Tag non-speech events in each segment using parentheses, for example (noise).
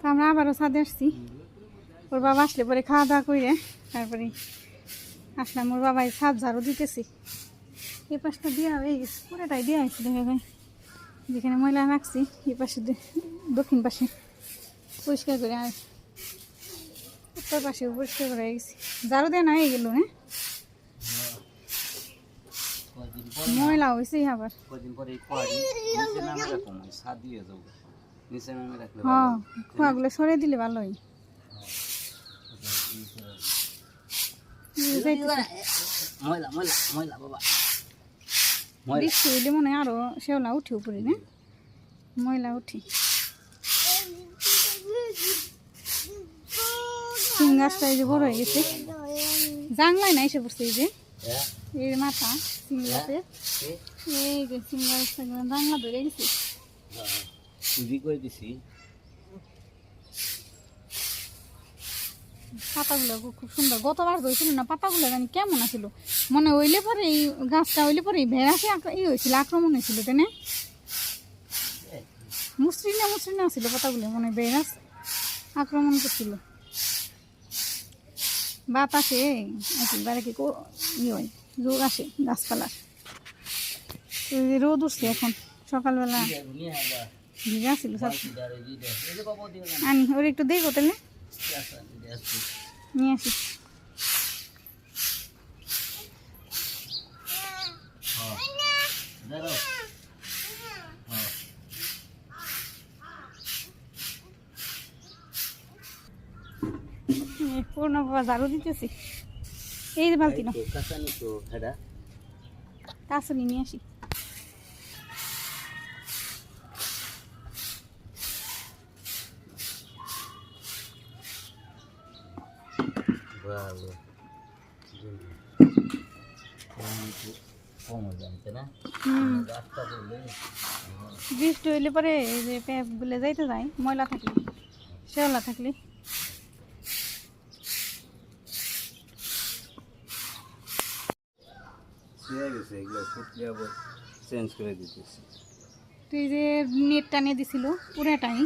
তো আমরা আবারও ছাদে আসছি। ওর বাবা আসলে পরে খাওয়া দাওয়া করে তারপরে আসলাম। ওর বাবা ছাদ ঝাড়ু দিতেছি। এই পাশটা দেওয়া হয়ে গেছে। পুরোটাই দেওয়া হয়েছে দেখা যায় যেখানে ময়লা রাখছি এই পাশে দক্ষিণ পাশে। পরিষ্কার করে আর উত্তর পাশে পরিষ্কার করে হয়ে গেছে। ঝাড়ু দেওয়া না হয়ে গেল হ্যাঁ? ময়লা হয়েছে আবার। কদিন পরে নিচে নামে রাখলে হ্যাঁ খোয়াগুলো সরে দিলে ভালোই। ময়লা ময়লা ময়লা বাবা। বৃষ্টি হইলে মনে হয় আরও শেওলা উঠে উপরে না? ময়লা উঠে। সিম গাছটা এই যে বড় হয়ে গেছে। জাংলায় না এসে পড়ছে এই যে? হ্যাঁ। এই মাথা সিম গাছের। এই যে সিম গাছটা জাংলা ধরে গেছে। হ্যাঁ, চুরি করে দিছি। পাতাগুলো খুব- সুন্দর। গতবার ধরেছিল না পাতাগুলো জানি কেমন আছিল। মনে হইলে পরে এই গাছটা হইলে পরে ভেড়াসে ই হয়েছিল আক্রমণ হয়েছিল তাই না? মসৃণা মসৃণা ছিল পাতাগুলো মনে ভেড়াস আক্রমণ করছিল। বাতাসে একেবারে কি ই হয় রোগ আসে গাছপালার। রোদ উঠছে এখন সকালবেলা। ভিজা ছিল সব আনি ওর একটু দেখো তাহলে নিয়ে আসি। হ্যাঁ। হ্যাঁ। এই পূর্ণ বাবা ঝাড়ু দিতেছি। এই যে বালতি না কাছুনি নিয়ে আসি। ভালো বৃষ্টি হইলে পরে এই যে প্যাপ গুলে যাইতে যায় ময়লা থাকলে শেওলা থাকলে ছিঁড়ে গেছে এগুলো ফুটলে আবার চেঞ্জ করে দিতেছি তো যে নেট টানিয়ে দিছিল পুরাটাই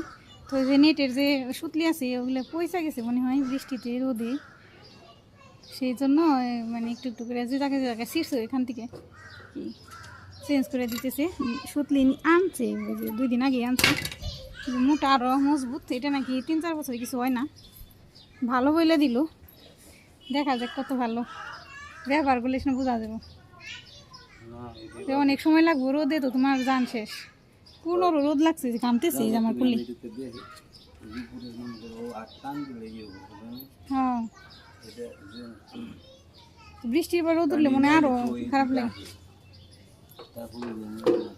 তো যে নেটের যে সুতলি আছে ওগুলো পয়সা গেছে মনে হয় বৃষ্টিতে রোদে। সেই জন্য মানে একটু একটু করে যে জায়গায় যে জায়গায় ছিঁড়ছে এখান থেকে। চেঞ্জ করে দিতেছে। সুতলি আনছে ওই যে দুই দিন আগে আনছে। মোটা আরও মজবুত এটা নাকি তিন চার বছর কিছু হয় না। ভালো বইলে দিল। দেখা যাক কত ভালো ব্যবহার করলে সেটা বোঝা যাবে। অনেক সময় লাগবো রোদে তো তোমার জান শেষ। পনেরো রোদ লাগছে, যে কামতেছে হবে বুঝলেন? হ্যাঁ। বৃষ্টির পর রোদ উঠলে মনে আরও খারাপ লাগে।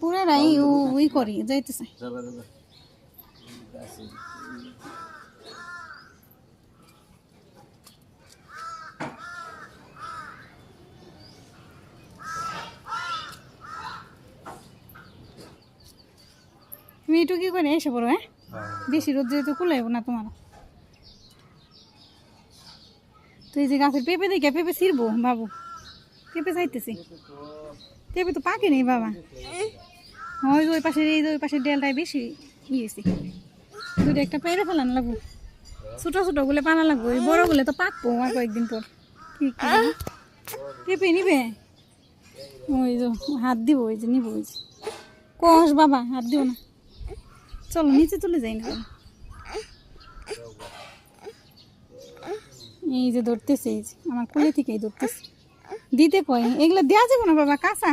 পুরারাই ওই করি, যাইতেছে যাবা যাবা গাছে তুমি একটু কি করে এসে পড়ো হ্যাঁ? বেশি রোদ যেহেতু কুলাইব না তোমার। তো এই যে গাছের পেঁপে দেখে পেঁপে ছিড়বো বাবু পেঁপে চাইতেছি। পেঁপে তো পাকে নেই বাবা। ওই ওই পাশের এই ওই পাশের ডেলটায় বেশি ই হয়েছে দুটো একটা পেরে ফেলানো লাগবো। ছোটো ছোটো গুলো পানা লাগবো ওই বড়গুলো তো পাকবো আর কয়েকদিন পর। কি পেঁপে নিবে? ওই যে হাত দিব ওই যে নিব ওই যে। কষ বাবা হাত দিও না। চলো, নিচে চলে যাই না। এই যে ধরতেছে, এই যে, আমার কোলে থেকেই ধরতেছে। দিতে কয় এগুলো দেওয়া যাবে না বাবা, কাঁচা।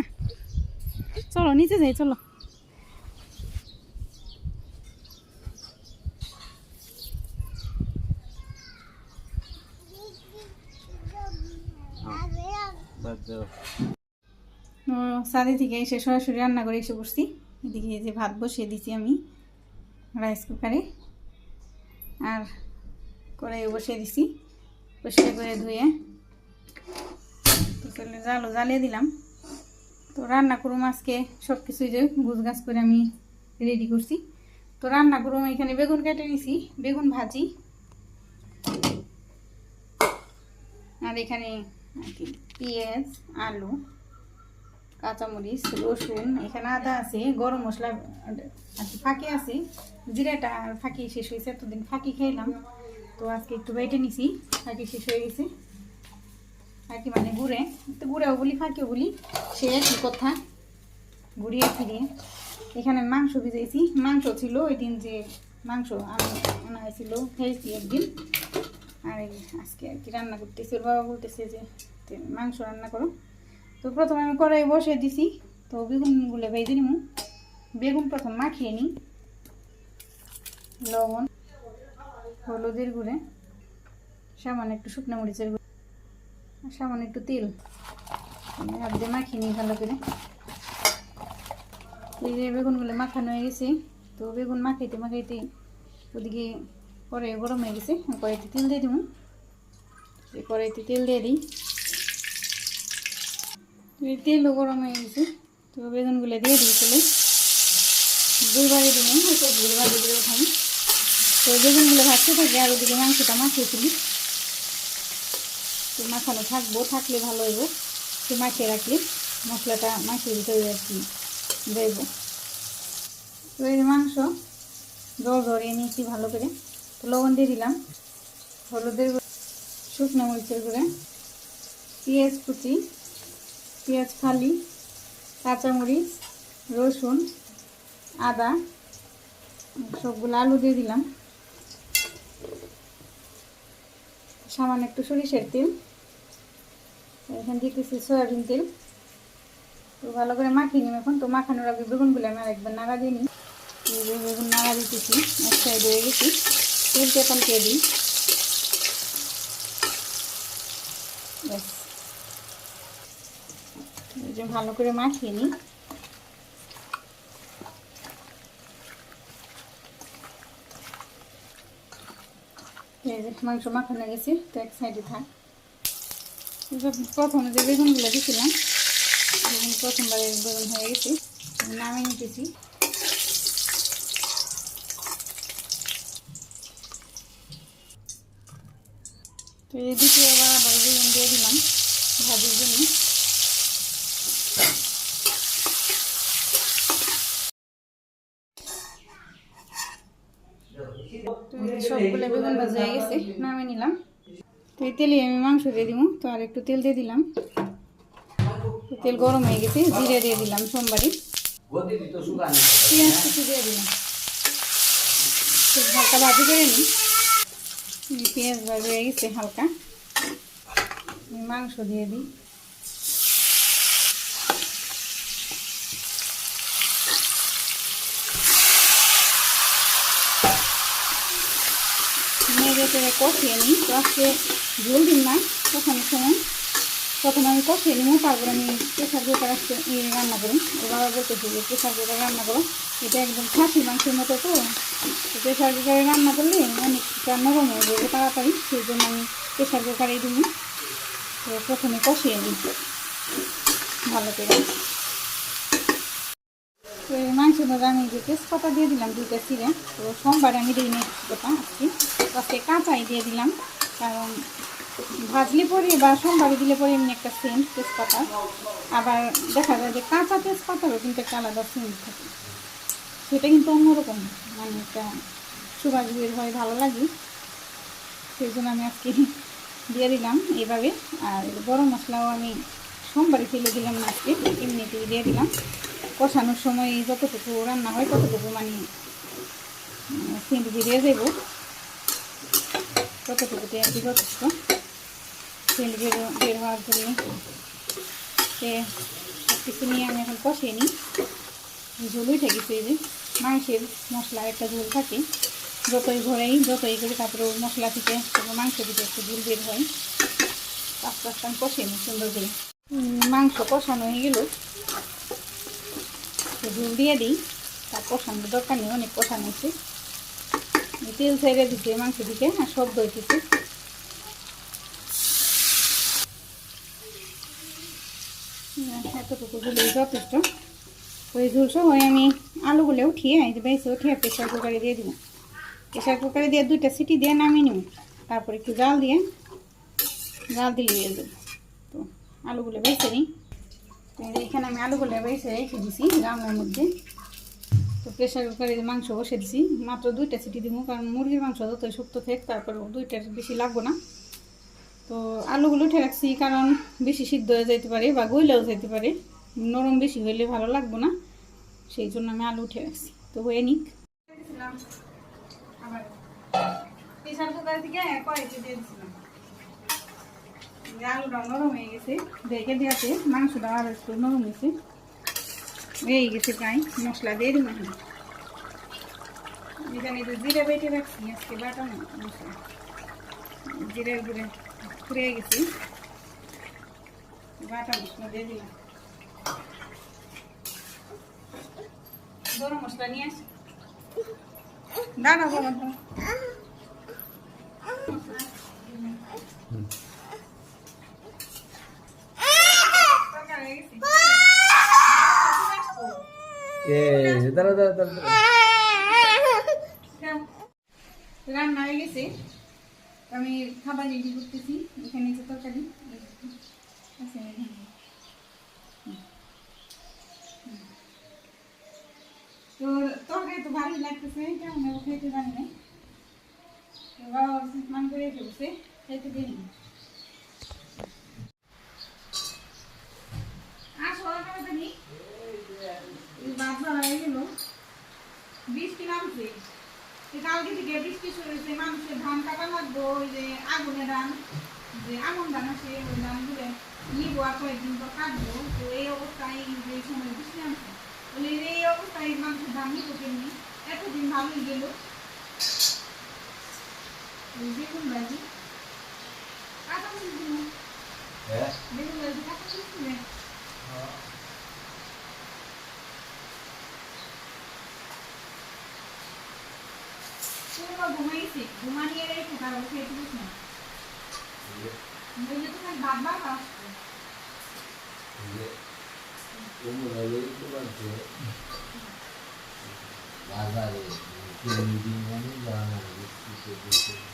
চলো, নিচে যাই, চলো। সাদি থেকে এসে সরাসরি রান্না করে এসে বসছি। এদিকে যে ভাত বসিয়ে দিছি আমি। রাইস কুকারে। আর কড়াইয়ে বসিয়ে দিছি। পরিষ্কার করে ধুয়ে। তো চলে জালও জ্বালিয়ে দিলাম। তো রান্না করুম আজকে। সব কিছুই যে গুছ করে আমি রেডি করছি। তো রান্না করুম এখানে বেগুন কেটে নিছি, বেগুন ভাজি। আর এখানে পেঁয়াজ, আলু। কাঁচামরিচ, রসুন, এখানে আদা আছে, গরম মশলা, আর কি ফাঁকি আছে। জিরাটা ফাঁকি শেষ হয়েছে, এতদিন ফাঁকি খাইলাম তো আজকে একটু বেটে নিছি, ফাঁকি শেষ হয়ে গেছে। ফাঁকি মানে গুড়ে, তো গুড়েও বলি, ফাঁকিও বলি, সে একই কথা। ঘুরিয়ে ফিরিয়ে এখানে মাংস ভিজাইছি। মাংস ছিল ওই দিন যে মাংস আনা আনা হয়েছিল খেয়েছি একদিন। আর আজকে আর কি রান্না করতেছি। ওর বাবা বলতেছে যে মাংস রান্না করো। তো প্রথমে আমি কড়াই বসে দিছি। তো বেগুনগুলো ভেজে নিমু। বেগুন প্রথম মাখিয়ে নিই। লবণ, হলুদের গুঁড়ে, সামান্য একটু শুকনো মরিচের গুঁড়ো সামান্য একটু তেল। হাত দিয়ে মাখিয়ে নিই ভালো করে। এই যে বেগুনগুলো মাখানো হয়ে গেছে, তো বেগুন মাখাইতে মাখাইতে ওদিকে কড়াই গরম হয়ে গেছে। কড়াইতে তেল দিয়ে দিব কড়াইতে তেল দিয়ে দিই। তেলও গরম হয়ে গেছে তো বেগুনগুলো দিয়ে দিই চলে। দুইবারে দিন হয়তো দুইবার দিয়ে উঠাম তো বেগুনগুলো ভাজতে থাকে আর ওদিকে মাংসটা মাখিয়ে তুলি তো মাখানো থাকব, থাকলে ভালো হইব। তো মাখিয়ে রাখলে মশলাটা মাখিয়ে দিতে হবে আর কি, দেব। তো এই মাংস, জল ধরিয়ে নিয়েছি ভালো করে। তো লবণ দিয়ে দিলাম, হলুদের শুকনো মরিচের গুঁড়ে, পেঁয়াজ কুচি পেঁয়াজ ফালি কাঁচামরিচ, রসুন, আদা, সবগুলো আলু দিয়ে দিলাম। সামান্য একটু সরিষার তেল, এখান এখানে দিতেছি সয়াবিন তেল। তো ভালো করে মাখিয়ে নিম এখন। তো মাখানোর আগে বেগুনগুলো আমি আরেকবার নাড়া দিয়ে নিই। বেগুন নাড়া দিতেছি, এক সাইড হয়ে গেছি তেলটা পাল্টে দিই। যে ভালো করে মাখিয়ে নিই। মাংস মাখানো গেছে, তো এক সাইডে থাক। প্রথমে যে বেগুনগুলো দিয়েছিলাম বেগুন প্রথমবারে বেগুন হয়ে গেছে নামিয়ে নিতেছি। তো দ্বিতীয়বার আবার বেগুন দিয়ে দিলাম ভাজির জন্য তো এই যে সবগুলো বেগুন ভাজা হয়ে গেছে নামিয়ে নিলাম তো এই তেলে আমি মাংস দিয়ে দিব তো আর একটু তেল দিয়ে দিলাম। তেল গরম হয়ে গেছে, জিরে দিয়ে দিলাম সোমবারই পেঁয়াজ কুচি দিয়ে দিলাম। হালকা ভাজি করে নিই। পেঁয়াজ ভাজি হয়ে গেছে হালকা। মাংস দিয়ে দিই। মেরে কষিয়ে নিই। তো ঝোল দিন না কষানোর সময় প্রথমে আমি কষিয়ে নিব তারপর আমি প্রেশার কুকার ইয়ে রান্না করি ও বাবা বলতেছি যে প্রেশার কুকার রান্না করো, এটা একদম খাসি মাংসের মতো তো। প্রেশার কুকারে রান্না করলে অনেকটা নরম হয়ে যাবে তাড়াতাড়ি, সেই জন্য আমি প্রেশার কুকারে দিব তো প্রথমে কষিয়ে নিই। ভালো করে। তো এই মাংসের মধ্যে আমি যে তেজপাতা দিয়ে দিলাম, দুইটা চিড়ে তো সোমবার আমি দিই আজকে। তো আজকে কাঁচাই দিয়ে দিলাম, কারণ ভাজলে পরে বা সোমবারে দিলে পরে এমনি একটা সেন্ট তেজপাতা। আবার দেখা যায় যে কাঁচা তেজপাতারও কিন্তু একটা আলাদা সেন্ট থাকে। সেটা কিন্তু অন্যরকম মানে একটা সুবাস হয়, ভালো লাগে। সেই জন্য আমি আজকে দিয়ে দিলাম এভাবে আর গরম মশলাও আমি সোমবারে ফেলে দিলাম না আজকে, এমনিতেই দিয়ে দিলাম। কষানোর সময় যতটুকু রান্না হয় ততটুকু মানে সেন্ট দিয়ে দেবো ততটুকুতে আর কি যথেষ্ট তেল বের বের হওয়ার জন্য সে কিছু নিয়ে আমি এখন কষিয়ে নিই। ঝোল উঠে গেছে যে। মাংসের মশলার একটা ঝোল থাকে। যতই ঘরেই, যতই করি তারপরে মশলা থেকে তারপর মাংস থেকে একটু ঝোল বের হয়। আস্তে আস্তে আমি কষিয়ে নিই সুন্দর করে। মাংস কষানো হয়ে গেল। ঝোল দিয়ে দিই। তার কষানোর দরকার নেই, অনেক কষানো এই তেল ছেড়ে দিচ্ছে মাংস দিকে আর শব্দ হইতেছে এতটুকু ঝুলেই যথেষ্ট। ওই ঝুল সময় আমি আলুগুলো উঠিয়ে, এই যে বেশি উঠিয়ে প্রেশার কুকারে দিয়ে দিব। প্রেশার কুকারে দিয়ে দুইটা সিটি দিয়ে নামিয়ে নিব। তারপর একটু জাল দিয়ে, জাল দিলে দিয়ে দেবো তো আলুগুলো বেছে নিই। এখানে আমি আলুগুলো বেছে রেখে দিছি রান্নার মধ্যে। তো প্রেশার কুকারে মাংস বসে দিছি। মাত্র দুইটা সিটি দিব কারণ মুরগির মাংস যত শক্ত থাক তারপর দুইটার বেশি লাগবো না। তো আলুগুলো উঠে রাখছি, কারণ বেশি সিদ্ধ হয়ে যেতে পারে বা গইলেও যেতে পারে। নরম বেশি হইলে ভালো লাগবো না, সেই জন্য আমি আলু উঠে রাখছি। তো হয়ে নিক। আলুটা নরম হয়ে গেছে দেখে দিয়াতে মাংসটা আর একটু নরম হয়েছে। হয়ে গেছে প্রায় মশলা দিয়ে দিন এখানে। তো জিরে বেটে রাখছি, আজকে বাটা মশলা। জিরে গুঁড়ে ফুরিয়ে গেছি। বাটা মশলা দিয়ে দিলাম। গরম মশলা নিয়ে আসি। দাঁড়া বাবা দাঁড়া। তরকারি হয়ে গেছে। এ দাঁড়া দাঁড়া দাঁড়া রান্না হয়ে গেছে আমি খাবার রেডি করতেছি এখানে যে তরকারি আছে এখানে। হুম। হুম। তো তরকারি তো ভালোই লাগতেছে, কেমন হবে খেতে জানি না তো বাবা স্নান করে ফেলছে, খেতে দিন আসো তাড়াতাড়ি বাচ্চা হয়ে গেল বৃষ্টি নামছে তো কালকে থেকে বৃষ্টি শুরু হয়েছে মানুষের ধান কাটা লাগবো ওই যে আগুনে ধান যে আছে ওই ধানগুলো নিবো আর কয়েকদিন পর কাটবো তো এই অবস্থায় এই সময় নামছে বলে এই অবস্থায় মানুষের ধান নিবো কেমনি এতদিন ভালোই গেল বেগুন ভাজি কাঁচা হ্যাঁ বেগুন ভাজি কাঁচা দিবেন ঘুমাইছি ঘুমানিয়ে রেখে তারপর খেতে দিস না বললে তো খালি ভাত ভাত আসছে বাজারে কিনে দিন মানে জানা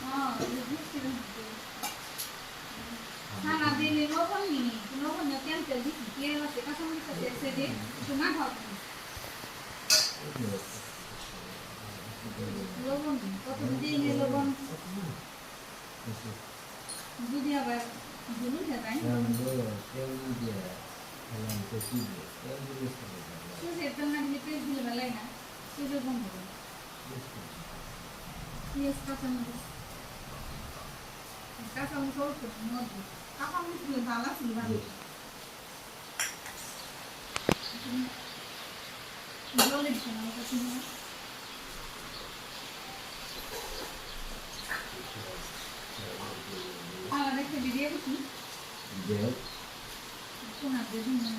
হ্যাঁ বুঝতে খানা দিলে লবণ নি লবণ না তেল তেল দিছি তেল আছে কাঁচা মরিচ আছে সেটে একটু না খাওয়া লবণ কত দিয়ে লবণ যদি আবার ঝুলুন যায় সুসের তেল না দিলে পেট দিলে ভালো লাগে না সুসের বন্ধ করে পেঁয়াজ কাঁচা মরিচ কাঁচা মরিচ অল্প মধ্যে কাঁচা মরিচ দিলে ভালো ছিল ভালো জলে দিচ্ছে না ওটা ছিল না আলাদা একটা ভিডিও দেখি কোন হাতে দিন না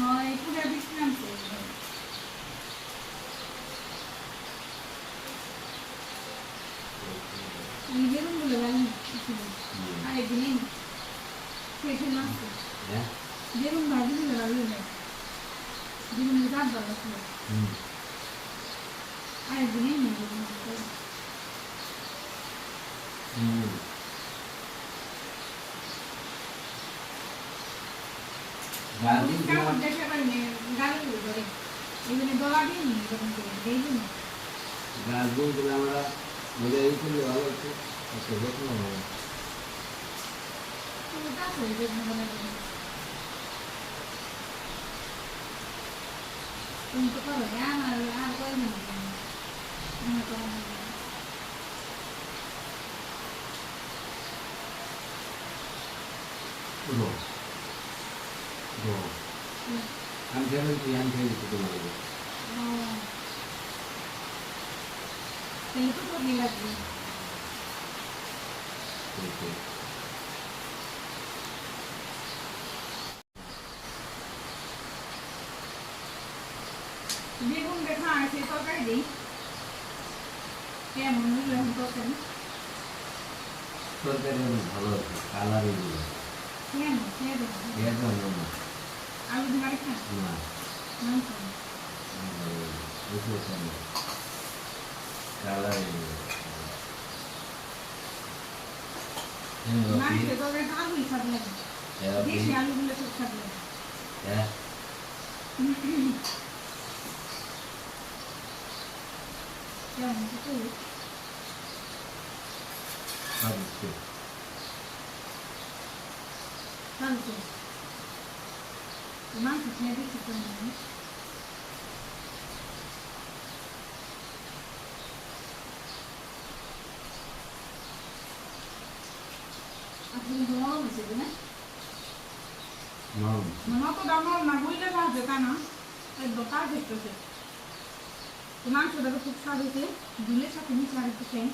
হয় পুরো বিশ্রাম করবে এই বেগুনগুলো ভালো ছিল আরেকদিন এই খেয়েছে মাছ বেগুন ভাজি দিলে ভালো লাগে বেগুনের দাঁত ভালো ছিল আরেকদিন এই নিয়ে বেগুন ভাজি। কাপড় দেখে পারিনি গাড়ি করে এগুলো দলা দিয়ে নি এরকম করে এই জন্য গাছগুলো আমরা মজা এই করলে ভালো হতো আচ্ছা দেখুন তুমি কাজ করে বেগুন বলে দেবে তুমি তো করো আমার আর করে না আমি তো No. No. আমি জানি তুই আমি খেয়ে দিতে তোমার তাহলে তো করবি লাগবে বেগুন দেখা আছে তরকারি দিই। কেমন এখন তরকারি? তরকারি অনেক ভালো আছে কালারই গুলো কেন এর না আলু দিয়ে বাড়ি খান না। মাংস? বুঝতে পারি কালার আলুই স্বাদ লাগে। দেশি আলুগুলো খুব স্বাদ লাগে। হ্যাঁ। (coughs) কেমন কিছু ভাবছি ভালো তো মাংস খেয়ে দেখছি তো মনে আপনি নরম হয়েছে না নরম মানে অত দামর না বুঝলে ভাজবে তা না একদম কাজ দেখতেছে তো মাংসটা তো খুব হয়েছে দুলের সাথে মিশে আর একটু খেয়ে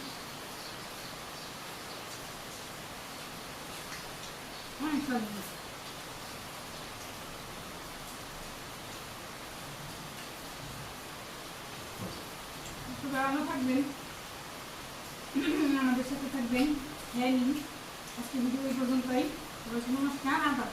হয়েছে থাকবেন। আমাদের সাথে থাকবেন হ্যাঁ আজকে ভিডিও পর্যন্তই। নমস্কার আবার